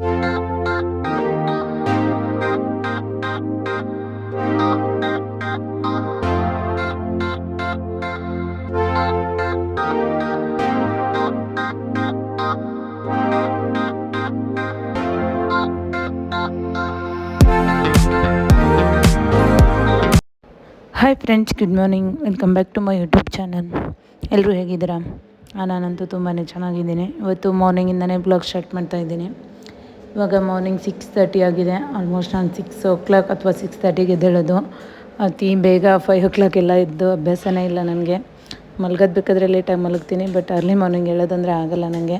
Hi friends good morning welcome back to my YouTube channel ಎಲ್ಲರೂ ಹೇಗಿದ್ದೀರಾ? ನಾನಂತೂ ತುಂಬಾ ಚೆನ್ನಾಗಿದ್ದೀನಿ. ಇವತ್ತು ಮಾರ್ನಿಂಗಿಂದನೇ ಬ್ಲಾಗ್ ಸ್ಟಾರ್ಟ್ ಮಾಡ್ತಾ ಇದ್ದೀನಿ. ಇವಾಗ ಮಾರ್ನಿಂಗ್ ಸಿಕ್ಸ್ ತರ್ಟಿ ಆಗಿದೆ. ಆಲ್ಮೋಸ್ಟ್ ನಾನು ಸಿಕ್ಸ್ ಓ ಕ್ಲಾಕ್ ಅಥವಾ ಸಿಕ್ಸ್ ತರ್ಟಿಗೆ ಎದ್ದೇಳೋದು. ಅತಿ ಬೇಗ ಫೈವ್ ಓ ಕ್ಲಾಕ್ ಎಲ್ಲ ಇದ್ದು ಅಭ್ಯಾಸನೇ ಇಲ್ಲ ನನಗೆ. ಮಲ್ಗೋದು ಬೇಕಾದರೆ ಲೇಟಾಗಿ ಮಲಗ್ತೀನಿ ಬಟ್ ಅರ್ಲಿ ಮಾರ್ನಿಂಗ್ ಹೇಳೋದಂದರೆ ಆಗಲ್ಲ ನನಗೆ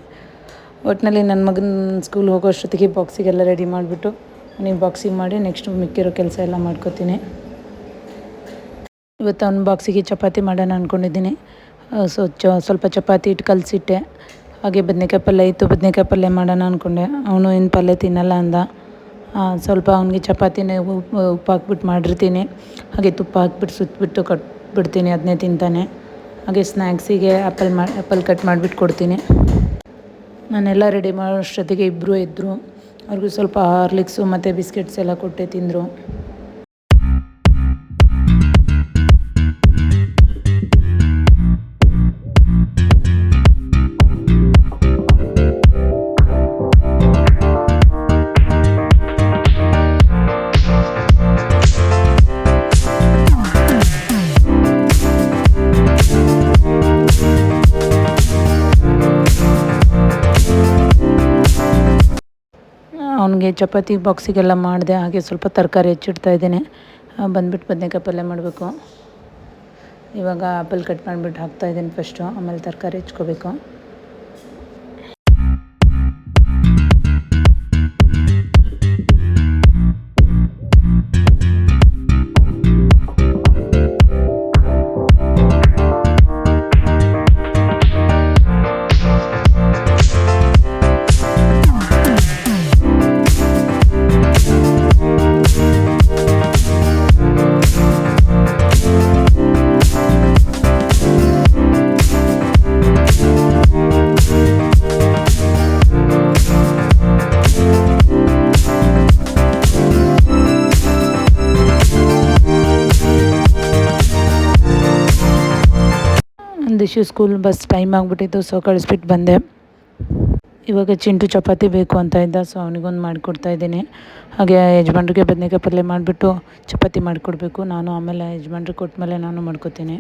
ಒಟ್ಟಿನಲ್ಲಿ ನನ್ನ ಮಗನ ಸ್ಕೂಲ್ ಹೋಗೋ ಅಷ್ಟೊತ್ತಿಗೆ ಬಾಕ್ಸಿಗೆಲ್ಲ ರೆಡಿ ಮಾಡಿಬಿಟ್ಟು ನೀವು ಬಾಕ್ಸಿಗೆ ಮಾಡಿ ನೆಕ್ಸ್ಟ್ ಮಿಕ್ಕಿರೋ ಕೆಲಸ ಎಲ್ಲ ಮಾಡ್ಕೋತೀನಿ. ಇವತ್ತು ಅವ್ನ ಬಾಕ್ಸಿಗೆ ಚಪಾತಿ ಮಾಡೋಣ ಅಂದ್ಕೊಂಡಿದ್ದೀನಿ ಸೊ ಸ್ವಲ್ಪ ಚಪಾತಿ ಇಟ್ಟು ಕಲಸಿಟ್ಟೆ. ಹಾಗೆ ಬದನೇಕಾಯಿ ಪಲ್ಯ ಇತ್ತು, ಬದನೇಕಾಯಿ ಪಲ್ಯ ಮಾಡೋಣ ಅಂದ್ಕೊಂಡೆ ಅವನು ಇನ್ನು ಪಲ್ಯ ತಿನ್ನಲ್ಲ ಅಂದ. ಸ್ವಲ್ಪ ಅವನಿಗೆ ಚಪಾತಿನೇ ಉಪ್ಪು ಉಪ್ಪು ಹಾಕ್ಬಿಟ್ಟು ಮಾಡಿರ್ತೀನಿ. ಹಾಗೆ ತುಪ್ಪ ಹಾಕ್ಬಿಟ್ಟು ಸುತ್ತಬಿಟ್ಟು ಕಟ್ಬಿಡ್ತೀನಿ, ಅದನ್ನೇ ತಿಂತಾನೆ. ಹಾಗೆ ಸ್ನ್ಯಾಕ್ಸಿಗೆ ಆ್ಯಪಲ್ ಮಾಡಿ ಆ್ಯಪಲ್ ಕಟ್ ಮಾಡಿಬಿಟ್ಟು ಕೊಡ್ತೀನಿ. ನಾನೆಲ್ಲ ರೆಡಿ ಮಾಡೋಷ್ಟೊತ್ತಿಗೆ ಇಬ್ಬರು ಇದ್ದರು ಅವ್ರಿಗೂ ಸ್ವಲ್ಪ ಹಾರ್ಲಿಕ್ಸು ಮತ್ತು ಬಿಸ್ಕೆಟ್ಸ್ ಎಲ್ಲ ಕೊಟ್ಟೆ ತಿಂದರು. ಅವನಿಗೆ ಚಪಾತಿ ಬಾಕ್ಸಿಗೆಲ್ಲ ಮಾಡಿದೆ, ಹಾಗೆ ಸ್ವಲ್ಪ ತರಕಾರಿ ಹೆಚ್ಚಿಡ್ತಾ ಇದ್ದೇನೆ. ಬಂದ್ಬಿಟ್ಟು ಬದನೇಕಾಯಿ ಪಲ್ಯ ಮಾಡಬೇಕು. ಇವಾಗ ಆಪಲ್ ಕಟ್ ಮಾಡಿಬಿಟ್ಟು ಹಾಕ್ತಾಯಿದ್ದೀನಿ ಫಸ್ಟು ಆಮೇಲೆ ತರಕಾರಿ ಹೆಚ್ಕೋಬೇಕು. ದಿಶು ಸ್ಕೂಲ್ ಬಸ್ ಟೈಮ್ ಆಗಿಬಿಟ್ಟಿತ್ತು ಸೊ ಕಳಿಸ್ಬಿಟ್ಟು ಬಂದೆ. ಇವಾಗ ಚಿಂಟು ಚಪಾತಿ ಬೇಕು ಅಂತ ಇದ್ದ ಸೊ ಅವನಿಗೊಂದು ಮಾಡಿಕೊಡ್ತಾ ಇದ್ದೀನಿ. ಹಾಗೆ ಯಜಮಾನ್ರಿಗೆ ಬದನೇಕಾಯಿ ಪಲ್ಯ ಮಾಡಿಬಿಟ್ಟು ಚಪಾತಿ ಮಾಡಿಕೊಡ್ಬೇಕು. ನಾನು ಆಮೇಲೆ ಯಜಮಾನ್ರಿಗೆ ಕೊಟ್ಟಮೇಲೆ ನಾನು ಮಾಡ್ಕೊತೀನಿ.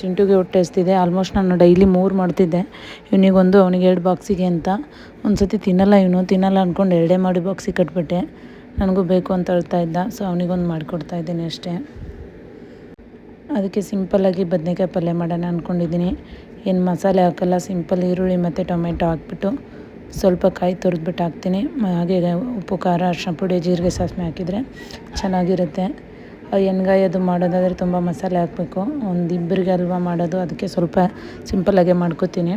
ಚಿಂಟುಗೆ ಹೊಟ್ಟೆ ಹಸ್ತಿದೆ. ಆಲ್ಮೋಸ್ಟ್ ನಾನು ಡೈಲಿ ಮೂರು ಮಾಡ್ತಿದ್ದೆ. ಇವನಿಗೊಂದು, ಅವನಿಗೆ ಎರಡು ಬಾಕ್ಸಿಗೆ ಅಂತ. ಒಂದು ಸತಿ ತಿನ್ನಲ್ಲ ಇವನು. ತಿನ್ನಲ್ಲ ಅಂದ್ಕೊಂಡು ಎರಡೇ ಮಾಡಿ ಬಾಕ್ಸಿಗೆ ಕಟ್ಬಿಟ್ಟೆ. ನನಗೂ ಬೇಕು ಅಂತ ಹೇಳ್ತಾ ಇದ್ದ ಸೊ ಅವನಿಗೊಂದು ಮಾಡಿಕೊಡ್ತಾ ಇದ್ದೀನಿ ಅಷ್ಟೇ. ಅದಕ್ಕೆ ಸಿಂಪಲ್ಲಾಗಿ ಬದನೆಕಾಯಿ ಪಲ್ಯ ಮಾಡೋಣ ಅಂದ್ಕೊಂಡಿದ್ದೀನಿ ಏನು ಮಸಾಲೆ ಹಾಕಲ್ಲ, ಸಿಂಪಲ್ ಈರುಳ್ಳಿ ಮತ್ತು ಟೊಮೆಟೊ ಹಾಕ್ಬಿಟ್ಟು ಸ್ವಲ್ಪ ಕಾಯಿ ತುರಿದ್ಬಿಟ್ಟು ಹಾಕ್ತೀನಿ. ಹಾಗೆ ಉಪ್ಪು, ಖಾರ ಅರ್ಶಿನ ಪುಡಿ, ಜೀರಿಗೆ ಸಾಸಿವೆ ಹಾಕಿದರೆ ಚೆನ್ನಾಗಿರುತ್ತೆ. ಎಣ್ಗಾಯಿ ಅದು ಮಾಡೋದಾದರೆ ತುಂಬ ಮಸಾಲೆ ಹಾಕಬೇಕು. ಒಂದು ಇಬ್ಬರಿಗೆ ಅಲ್ವಾ ಮಾಡೋದು, ಅದಕ್ಕೆ ಸ್ವಲ್ಪ ಸಿಂಪಲ್ಲಾಗೆ ಮಾಡ್ಕೋತೀನಿ.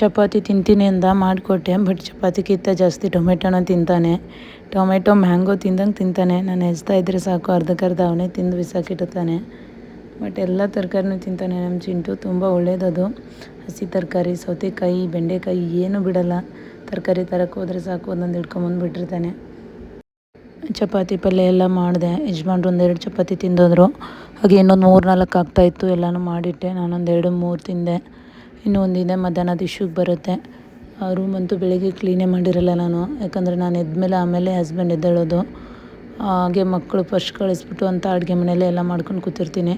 ಚಪಾತಿ ತಿಂತೀನಿ ಅಂತ ಮಾಡಿಕೊಟ್ಟೆ, ಬಟ್ ಚಪಾತಿಗಿಂತ ಜಾಸ್ತಿ ಟೊಮೆಟೊನ ತಿಂತಾನೆ. ಟೊಮೆಟೊ, ಮ್ಯಾಂಗೋ ತಿಂದಂಗೆ ತಿಂತಾನೆ. ನಾನು ಹೆಚ್ತಾ ಇದ್ದರೆ ಸಾಕು, ಅರ್ಧಕ್ಕರ್ಧ ಅವನೇ ತಿಂದು ಬಿಸಾಕಿಡುತ್ತಾನೆ ಬಟ್ ಎಲ್ಲ ತರಕಾರಿನೂ ತಿಂತಾನೆ ನಮ್ಮ ಚಿಂಟು, ತುಂಬ ಒಳ್ಳೆಯದದು ಹಸಿ ತರಕಾರಿ, ಸೌತೆಕಾಯಿ, ಬೆಂಡೆಕಾಯಿ ಏನೂ ಬಿಡಲ್ಲ. ತರಕಾರಿ ತರಕ್ಕೆ ಹೋದರೆ ಸಾಕು, ಒಂದೊಂದು ಹಿಡ್ಕೊಂಬಂದು ಬಿಟ್ಟಿರ್ತಾನೆ. ಚಪಾತಿ ಪಲ್ಯ ಎಲ್ಲ ಮಾಡಿದೆ. ಯಜಮಾನ್ರು ಒಂದೆರಡು ಚಪಾತಿ ತಿಂದಿದ್ರು. ಹಾಗೆ ಇನ್ನೊಂದು ಮೂರು ನಾಲ್ಕು ಆಗ್ತಾಯಿತ್ತು ಎಲ್ಲನೂ ಮಾಡಿಟ್ಟೆ. ನಾನೊಂದು ಎರಡು, ಮೂರು ತಿಂದೆ. ಇನ್ನೂ ಒಂದಿದೆ ಮಧ್ಯಾಹ್ನದ ಇಶ್ಯೂಗೆ ಬರುತ್ತೆ. ಆ ಅಂತೂ ಬೆಳಿಗ್ಗೆ ಕ್ಲೀನೇ ಮಾಡಿರಲ್ಲ ನಾನು. ಯಾಕಂದರೆ ನಾನು ಎದ್ಮೇಲೆ ಆಮೇಲೆ ಹಸ್ಬೆಂಡ್ ಎದ್ದೇಳೋದು. ಹಾಗೆ ಮಕ್ಕಳು ಫಸ್ಟ್ ಕಳಿಸ್ಬಿಟ್ಟು ಅಂತ ಅಡುಗೆ ಮನೆಯಲ್ಲೇ ಎಲ್ಲ ಮಾಡ್ಕೊಂಡು ಕೂತಿರ್ತೀನಿ.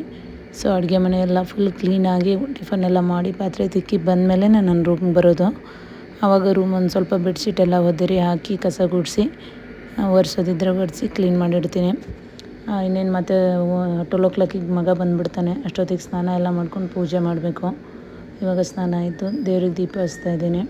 ಸೊ ಅಡುಗೆ ಮನೆಯೆಲ್ಲ ಫುಲ್ ಕ್ಲೀನಾಗಿ ಟಿಫನ್ ಎಲ್ಲ ಮಾಡಿ ಪಾತ್ರೆ ತಿಕ್ಕಿ ಬಂದಮೇಲೆ ನನ್ನ ರೂಮ್ಗೆ ಬರೋದು. ಆವಾಗ ರೂಮ್ ಒಂದು ಸ್ವಲ್ಪ ಬೆಡ್ಶೀಟ್ ಎಲ್ಲ ಒದರಿ ಹಾಕಿ ಕಸ ಗುಡಿಸಿ ಒರೆಸೋದಿದ್ರೆ ಒರೆಸಿ ಕ್ಲೀನ್ ಮಾಡಿಡ್ತೀನಿ. ಇನ್ನೇನು ಮತ್ತೆ ಟ್ವೆಲ್ ಓ ಕ್ಲಾಕಿಗೆ ಮಗ ಬಂದುಬಿಡ್ತಾನೆ. ಅಷ್ಟೊತ್ತಿಗೆ ಸ್ನಾನ ಎಲ್ಲ ಮಾಡ್ಕೊಂಡು ಪೂಜೆ ಮಾಡಬೇಕು. ಇವಾಗ ಸ್ನಾನ ಆಯಿತು. ದೇವ್ರಿಗೆ ದೀಪ ಹಚ್ತಾ ಇದ್ದೀನಿ.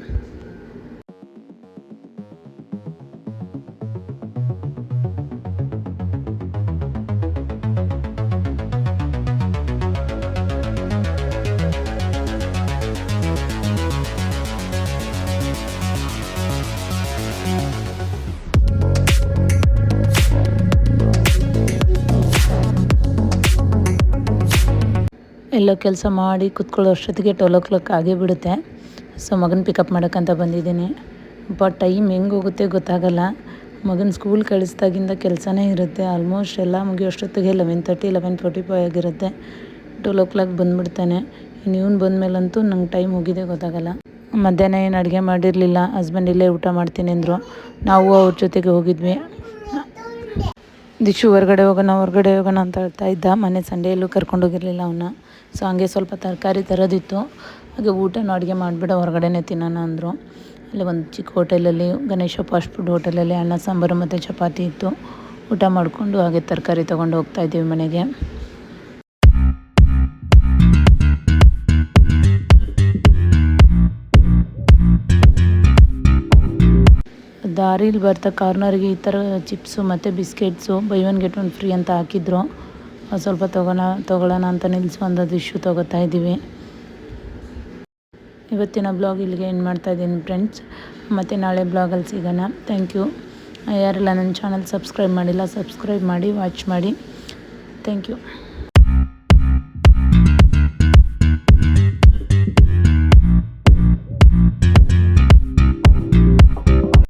ಎಲ್ಲೋ ಕೆಲಸ ಮಾಡಿ ಕುತ್ಕೊಳ್ಳೋ ಅಷ್ಟೊತ್ತಿಗೆ ಟ್ವೆಲ್ ಓ ಕ್ಲಾಕ್ ಆಗೇ ಬಿಡುತ್ತೆ. ಸೊ ಮಗನ ಪಿಕಪ್ ಮಾಡೋಕ್ಕಂತ ಬಂದಿದ್ದೀನಿ. ಬಟ್ ಟೈಮ್ ಹೆಂಗೆ ಹೋಗುತ್ತೆ ಗೊತ್ತಾಗಲ್ಲ. ಮಗನ ಸ್ಕೂಲ್ ಕಳಿಸ್ದಾಗಿಂದ ಕೆಲಸನೇ ಇರುತ್ತೆ. ಆಲ್ಮೋಸ್ಟ್ ಎಲ್ಲ ಮುಗಿಯೋಷ್ಟೊತ್ತಿಗೆ eleven thirty eleven forty five ಆಗಿರುತ್ತೆ. ಟ್ವೆಲ್ ಓ ಕ್ಲಾಕ್ ಬಂದುಬಿಡ್ತಾನೆ. ಇನ್ನು ಇವ್ನು ಬಂದಮೇಲಂತೂ ನಂಗೆ ಟೈಮ್ ಹೋಗಿದೆ ಗೊತ್ತಾಗಲ್ಲ. ಮಧ್ಯಾಹ್ನ ಏನು ಅಡುಗೆ ಮಾಡಿರಲಿಲ್ಲ. ಹಸ್ಬೆಂಡ್ ಇಲ್ಲೇ ಊಟ ಮಾಡ್ತೀನಿ ಅಂದರು. ನಾವು ಅವ್ರ ಜೊತೆಗೆ ಹೋಗಿದ್ವಿ. ದಿಶು ಹೊರಗಡೆ ಹೋಗೋಣ ಹೊರಗಡೆ ಹೋಗೋಣ ಅಂತ ಹೇಳ್ತಾ ಇದ್ದ. ಮನೆ ಸಂಡೆಯಲ್ಲೂ ಕರ್ಕೊಂಡೋಗಿರಲಿಲ್ಲ ಅವನ್ನ. ಸೊ ಹಂಗೆ ಸ್ವಲ್ಪ ತರಕಾರಿ ತರೋದಿತ್ತು. ಹಾಗೆ ಊಟನೂ ಅಡುಗೆ ಮಾಡಿಬಿಡ, ಹೊರಗಡೆನೇ ತಿನ್ನೋಣ ಅಂದರು. ಅಲ್ಲಿ ಒಂದು ಚಿಕ್ಕ ಹೋಟೆಲಲ್ಲಿ, ಗಣೇಶ ಫಾಸ್ಟ್ ಫುಡ್ ಹೋಟೆಲಲ್ಲಿ ಅನ್ನ, ಸಾಂಬಾರು ಮತ್ತು ಚಪಾತಿ ಇತ್ತು. ಊಟ ಮಾಡಿಕೊಂಡು ಹಾಗೆ ತರಕಾರಿ ತೊಗೊಂಡು ಹೋಗ್ತಾಯಿದ್ದೀವಿ ಮನೆಗೆ. ದಾರಿಲಿ ಬರ್ತಾ ಕಾರ್ನರ್ಗೆ ಈ ಥರ ಚಿಪ್ಸು ಮತ್ತು biscuits buy one get one free ಅಂತ ಹಾಕಿದ್ರು. ಸ್ವಲ್ಪ ತೊಗೋಣ, ತೊಗೊಳ್ಳೋಣ ಅಂತ ನಿಲ್ಲಿಸು ಒಂದು ಇಶ್ಯೂ ತೊಗೋತಾ ಇದ್ದೀವಿ. ಇವತ್ತಿನ ಬ್ಲಾಗ್ ಇಲ್ಲಿಗೆ ಏನು ಮಾಡ್ತಾ ಇದ್ದೀನಿ ಫ್ರೆಂಡ್ಸ್ ಮತ್ತು ನಾಳೆ ಬ್ಲಾಗಲ್ಲಿ ಸಿಗೋಣ. ಥ್ಯಾಂಕ್ ಯು ಯಾರೆಲ್ಲ ನನ್ನ ಚಾನಲ್ ಸಬ್ಸ್ಕ್ರೈಬ್ ಮಾಡಿಲ್ಲ ಸಬ್ಸ್ಕ್ರೈಬ್ ಮಾಡಿ ವಾಚ್ ಮಾಡಿ. Thank you